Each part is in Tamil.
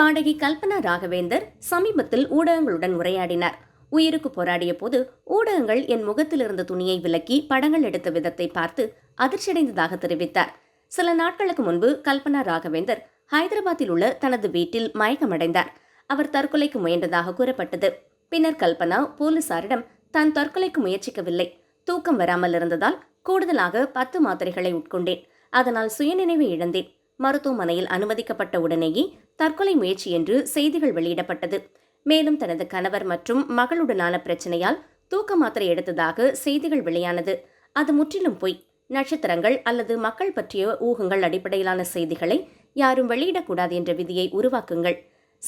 பாடகி கல்பனா ராகவேந்தர் சமீபத்தில் ஊடகங்களுடன் உரையாடினார். உயிருக்கு போராடிய போது ஊடகங்கள் என் முகத்தில் இருந்த துணியை விலக்கி படங்கள் எடுத்த விதத்தை பார்த்து அதிர்ச்சியடைந்ததாக தெரிவித்தார். சில நாட்களுக்கு முன்பு கல்பனா ராகவேந்தர் ஹைதராபாத்தில் உள்ள தனது வீட்டில் மயக்கமடைந்தார். அவர் தற்கொலைக்கு முயன்றதாக கூறப்பட்டது. பின்னர் கல்பனா போலீசாரிடம் தான் தற்கொலைக்கு முயற்சிக்கவில்லை. தூக்கம் வராமல் இருந்ததால் கூடுதலாக பத்து மாத்திரைகளை உட்கொண்டேன். அதனால் சுயநினைவை இழந்தேன். மருத்துவமனையில் அனுமதிக்கப்பட்ட உடனேயே தற்கொலை முயற்சி என்று செய்திகள் வெளியிடப்பட்டது. மேலும் தனது கணவர் மற்றும் மகளுடனான பிரச்சனையால் தூக்க மாத்திரை எடுத்ததாக செய்திகள் வெளியானது. அது முற்றிலும் பொய். நட்சத்திரங்கள் அல்லது மக்கள் பற்றிய ஊகங்கள் அடிப்படையிலான செய்திகளை யாரும் வெளியிடக்கூடாது என்ற விதியை உருவாக்குங்கள்.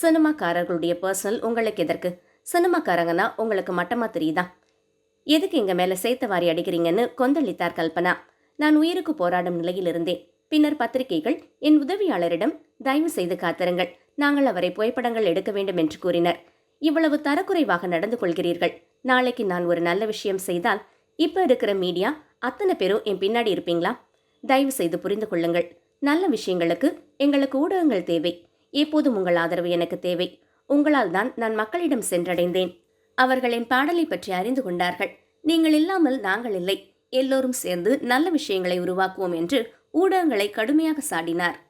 சினிமாக்காரர்களுடைய பர்சனல் உங்களுக்கு எதற்கு? சினிமாக்காரங்கன்னா உங்களுக்கு மட்டமா தெரியுதா? எதுக்கு எங்க மேல சேர்த்த வாரி அடிக்கிறீங்கன்னு கொந்தளித்தார் கல்பனா. நான் உயிருக்கு போராடும் நிலையில் இருந்தேன். பின்னர் பத்திரிகைகள் என் உதவியாளரிடம் தயவு செய்து காத்திருங்கள். நாங்கள் அவரை புகைப்படங்கள் எடுக்க வேண்டும் என்று கூறினர். இவ்வளவு தரக்குறைவாக நடந்து கொள்கிறீர்கள். நாளைக்கு நான் ஒரு நல்ல விஷயம் செய்தால் இப்போ இருக்கிற மீடியா அத்தனை பேரும் என் பின்னாடி இருப்பீங்களா? தயவு செய்து புரிந்து கொள்ளுங்கள். நல்ல விஷயங்களுக்கு எங்களுக்கு ஊடகங்கள் தேவை. எப்போதும் உங்கள் ஆதரவு எனக்கு தேவை. உங்களால் தான் நான் மக்களிடம் சென்றடைந்தேன். அவர்கள் என் பாடலை பற்றி அறிந்து கொண்டார்கள். நீங்கள் இல்லாமல் நாங்கள் இல்லை. எல்லோரும் சேர்ந்து நல்ல விஷயங்களை உருவாக்குவோம் என்று ஊடகங்களை கடுமையாக சாடினார்.